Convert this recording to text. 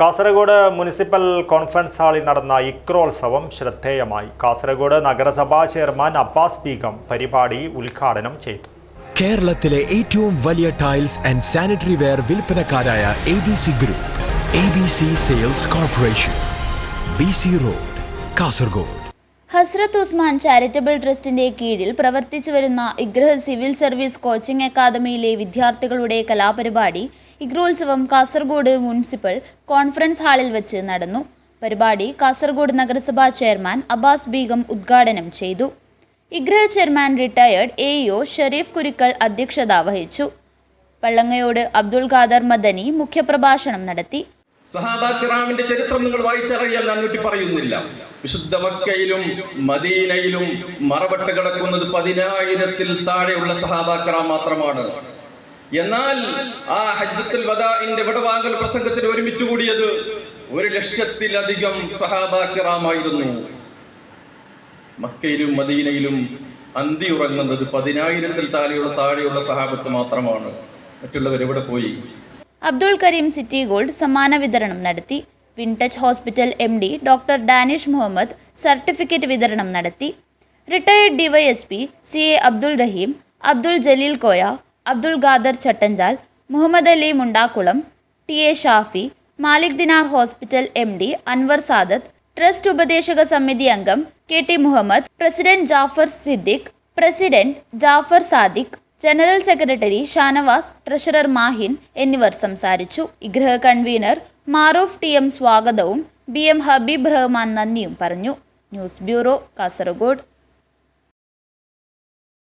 Kasaragod municipal conference ഹാളിൽ നടന്ന ഇക്രോത്സവം ശ്രദ്ധേയമായി. കാസർഗോഡ് നഗരസഭാ ചെയർമാൻ അബ്ബാസ് ബീഗം പരിപാടി ഉദ്ഘാടനം ചെയ്തു. കേരളത്തിലെ ഏറ്റവും വലിയ tiles and sanitary ware വിൽപ്പനക്കാരായ A B C group A B C sales corporation B C road Kasaragod. Hazrat Usman charitable ട്രസ്റ്റിന്റെ കീഴിൽ പ്രവർത്തിച്ചു വരുന്ന ഇഗ്രഹ സിവിൽ സർവീസ് കോച്ചിംഗ് അക്കാദമിയിലെ വിദ്യാർത്ഥികളുടെ കലാപരിപാടി ഇഗ്രോത്സവം കാസർഗോഡ് മുനിസിപ്പൽ കോൺഫറൻസ് ഹാളിൽ വെച്ച് നടന്നു. പരിപാടി കാസർഗോഡ് നഗരസഭാ ചെയർമാൻ അബ്ബാസ് ബീഗം ഉദ്ഘാടനം ചെയ്തു. ഇഗ്രഹ chairman retired A E O Sharif Kurikkal അധ്യക്ഷത വഹിച്ചു. പള്ളങ്ങയോട് അബ്ദുൾ ഖാദർ മദനി മുഖ്യപ്രഭാഷണം നടത്തി. സഹാബാക്കിറാമിന്റെ ചരിത്രം നിങ്ങൾ വായിച്ചറിയാൻ ഞാൻ പറയുന്നില്ല. വിശുദ്ധ മക്കയിലും മദീനയിലും മറവട്ട് കിടക്കുന്നത് പതിനായിരത്തിൽ താഴെയുള്ള സഹാബാക്കിറാം മാത്രമാണ്. എന്നാൽ ആ ഹജ്ജത്തുൽ വദാഇന്റെ വിടവാങ്ങൽ പ്രസംഗത്തിൽ ഒരുമിച്ച് കൂടിയത് ഒരു ലക്ഷത്തിലധികം സഹാബാക്കിറാമായിരുന്നു. മക്കയിലും മദീനയിലും അന്തി ഉറങ്ങുന്നത് പതിനായിരത്തിൽ താഴെയുള്ള താഴെയുള്ള സഹാബത്ത് മാത്രമാണ്. മറ്റുള്ളവർ എവിടെ പോയി? അബ്ദുൾ കരീം സിറ്റി ഗോൾഡ് സമ്മാന വിതരണം നടത്തി. Wintouch hospital M D doctor Danish Muhammad certificate വിതരണം നടത്തി. Retired DYSP C A Abdul Rahim Abdul Jaleel Koya Abdul Khader Chattanchal Muhammad Ali Mundakulam T A Shafi Malik Dinar hospital M D Anwar Sadath trust ഉപദേശക സമിതി അംഗം K T Muhammad president Jafar Siddique president Jafar Sadiq general secretary Shanavas treasurer Mahin എന്നിവർ സംസാരിച്ചു. ഇഗ്രഹ convener മാറൂഫ് T M സ്വാഗതവും B M Habeeb Rahman നന്ദിയും പറഞ്ഞു. News bureau Kasaragod.